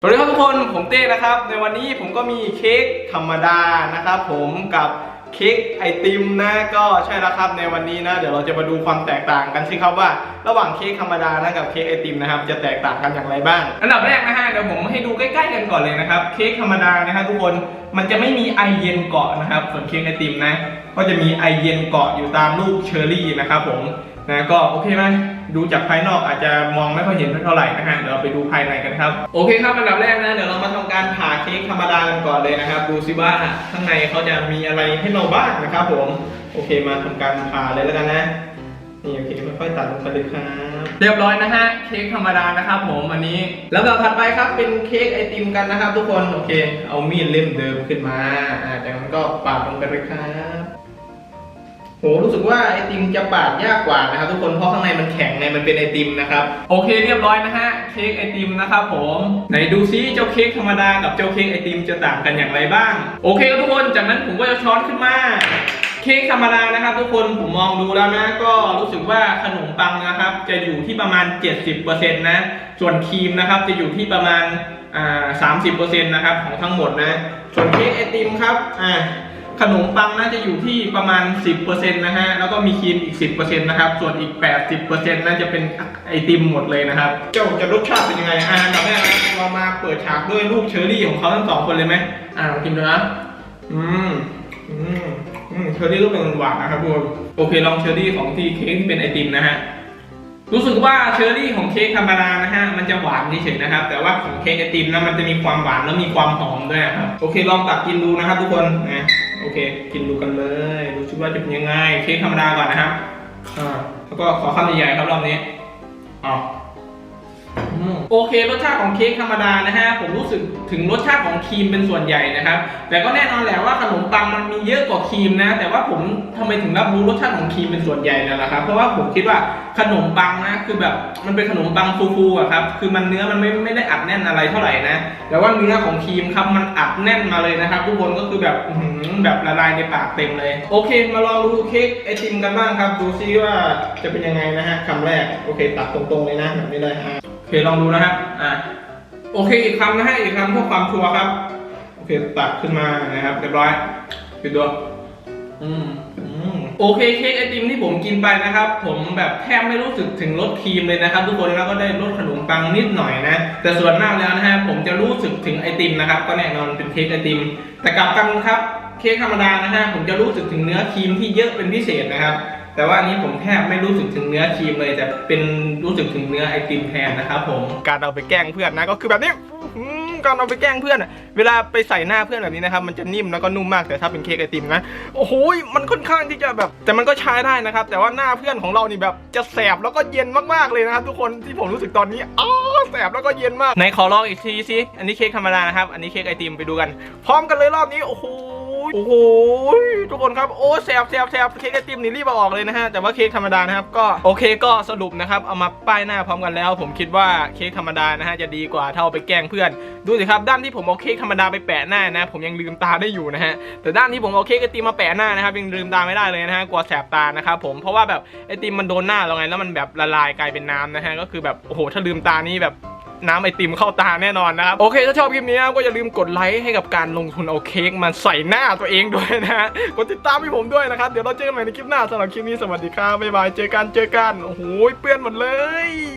สวัสดีครับทุกคนผมเต้นะครับ ในวันนี้ผมก็มีเค้กธรรมดานะครับผมกับเค้กไอติมนะก็ใช่แล้วครับในวันนี้นะ เดี๋ยวเราจะมาดูความแตกต่างกันสิครับว่า ระหว่างเค้กธรรมดานะกับเค้กไอติมนะครับ จะแตกต่างกันอย่างไรบ้าง อันดับแรกนะฮะเดี๋ยวผม ให้ดูใกล้ๆกันก่อนเลยนะครับ เค้กธรรมดานะครับทุกคนมันจะไม่มีไอเย็นเกาะนะครับ ส่วนเค้กไอติมนะ ก็จะมีไอเย็นเกาะอยู่ตามลูกเชอร์รี่นะครับผมนะก็โอเคไหมดูจากภายนอกอาจจะมองไม่ค่อยเห็นเท่าไหร่นะฮะเดี๋ยวเราไปดูภายในกันครับ โอเคครับอันดับแรกนะเดี๋ยวเรามาทำการผ่าเค้กธรรมดากันก่อนเลยนะครับ ดูซิว่าข้างในเขาจะมีอะไรให้เราบ้างนะครับผมโอเคมาทำการผ่าเลยแล้วกันนะ นี่โอเคค่อยๆตัดลงไปเลยครับ เรียบร้อยนะฮะเค้กธรรมดานะครับผมอันนี้ แล้วก็ถัดไปครับเป็นเค้กไอติมกันนะครับ ทุกคนโอเค เอามีดเล่มเดิมขึ้นมาอ่าจากนั้นก็ปาดลงไปเลยครับโหรู้สึกว่าไอติมจะปาดยากกว่านะครับ ทุกคนเพราะข้างในมันแข็งไงมันเป็นไอติมนะครับโอเคเรียบร้อยนะฮะเค้กไอติมนะครับผมไหนดูซิเจ้าเค้กธรรมดากับเจ้าเค้กไอติมจะต่างกันอย่างไรบ้าง โอเคครับทุกคนจากนั้นผมก็จะช้อนขึ้นมา เค้กธรรมดานะครับ ทุกคนผมมองดูแล้วนะ ก็รู้สึกว่าขนมปังนะครับ จะอยู่ที่ประมาณ 70%นะส่วนครีมนะครับจะอยู่ที่ประมาณอ่า30%นะครับของทั้งหมดนะ ส่วนเค้กไอติมครับอ่าขนมปังน่าจะอยู่ที่ประมาณ 10%นะฮะ แล้วก็มีครีมอีก 10%นะครับ ส่วนอีก 80%น่าจะเป็นไอติมหมดเลยนะครับ เจ้าจะรสชาติเป็นยังไง อ่าอันดับแรกนะเรามาเปิดฉากด้วยลูกเชอร์รี่ของเขาทั้งสองคนเลยไหมอ่าลองกินดูนะ อืม อืม เชอร์รี่ก็เป็นหวานนะครับทุกคนโอเคลองเชอร์รี่ของที่เค้กที่เป็นไอติมนะฮะรู้สึกว่าเชอร์รี่ของเค้กธรรมดานะฮะมันจะหวานเฉยๆนะครับ แต่ว่าของเค้กไอติมนะมันจะมีความหวานแล้วมีความหอมด้วยครับโอเคลองตักกินดูนะครับ ทุกคนนะโอเค กินดูกันเลยดูซิว่าจะเป็นยังไงเค้กธรรมดาก่อนนะครับอ่าแล้วก็ขอคำใหญ่ๆครับรอบนี้อ๋อ โอเครสชาติของเค้กธรรมดานะฮะผมรู้สึกถึงรสชาติของครีมเป็นส่วนใหญ่นะครับ แต่ก็แน่นอนแหละว่าขนมปังมันมีเยอะกว่าครีมนะ แต่ว่าผมทำไมถึงรับรู้รสชาติของครีมเป็นส่วนใหญ่นั่นแหละครับ เพราะว่าผมคิดว่าขนมปังนะคือแบบมันเป็นขนมปังฟูๆอะครับ คือมันเนื้อมันไม่ไม่ได้อัดแน่นอะไรเท่าไหร่นะ แต่ว่าเนื้อของครีมครับมันอัดแน่นมาเลยนะครับ ทุกคนก็คือแบบแบบละลายในปากเต็มเลย โอเค มาลองดูเค้กไอติมกันบ้างครับ ดูซิว่าจะเป็นยังไงนะฮะคำแรก โอเค ตัดตรงๆเลยนะแบบนี้เลยอะ เคลองดูนะครับอะโอเคอีกคำนะฮะอีกคำเพื่อความชัวร์ครับ โอเคตัดขึ้นมานะครับเรียบร้อยปิดตัวอืมอืมโอเคเค้กไอติมที่ผมกินไปนะครับ ผมแบบแทบไม่รู้สึกถึงรสครีมเลยนะครับ ทุกคนแล้วก็ได้รสขนมปังนิดหน่อยนะ แต่ส่วนมากแล้วนะฮะผมจะรู้สึกถึงไอติมนะครับ ก็แน่นอนเป็นเค้กไอติม แต่กลับกันครับเค้กธรรมดานะฮะผมจะรู้สึกถึงเนื้อครีมที่เยอะเป็นพิเศษนะครับ แต่ว่าอันนี้ผมแทบไม่รู้สึกถึงเนื้อครีมเลยแต่เป็นรู้สึกถึงเนื้อไอติมแทนนะครับผมการเอาไปแกล้งเพื่อนนะก็คือแบบนี้อื้อหือการเอาไปแกล้งเพื่อนเวลาไปใส่หน้าเพื่อนแบบนี้นะครับมันจะนิ่มแล้วก็นุ่มมากแต่ถ้าเป็นเค้กไอติมนะโอ้โหมันค่อนข้างที่จะแบบ แต่มันก็ใช้ได้นะครับ แต่ว่าหน้าเพื่อนของเรานี่แบบจะแสบแล้วก็เย็นมากๆเลยนะครับทุกคนที่ผมรู้สึกตอนนี้อ๋อแสบแล้วก็เย็นมากไหนขอลองอีกทีสิอันนี้เค้กธรรมดานะครับอันนี้เค้กไอติมไปดูกัน พร้อมกันเลยรอบนี้โอ้โห โอ้โหทุกคนครับโอ้แสบแสบแสบเค้กไอติมนี่รีบเอาออกเลยนะฮะแต่ว่าเค้กธรรมดานะครับก็โอเคก็สรุปนะครับเอามาป้ายหน้าพร้อมกันแล้ว ผมคิดว่าเค้กธรรมดานะฮะจะดีกว่าถ้าเอาไปแกล้งเพื่อน ดูสิครับด้านที่ผมเอาเค้กธรรมดาไปแปะหน้านะ ผมยังลืมตาได้อยู่นะฮะแต่ด้านที่ผมเอาเค้กไอติมมาแปะหน้านะครับยังลืมตาไม่ได้เลยนะฮะกลัวแสบตานะครับผมเพราะว่าแบบไอติมมันโดนหน้าเราไงแล้วมันแบบละลายกลายเป็นน้ำนะฮะก็คือแบบโอ้โหถ้าลืมตานี่แบบ น้ำไอติมเข้าตาแน่นอนนะครับ โอเค ถ้าชอบคลิปนี้ก็อย่าลืมกดไลค์ให้กับการลงทุนเอาเค้กมาใส่หน้าตัวเองด้วยนะฮะกดติดตามให้ผมด้วยนะครับ เดี๋ยวเราเจอกันใหม่ในคลิปหน้าสำหรับคลิปนี้สวัสดีครับบ๊ายบายเจอกันเจอกันโอ้โหเปื้อนหมดเลย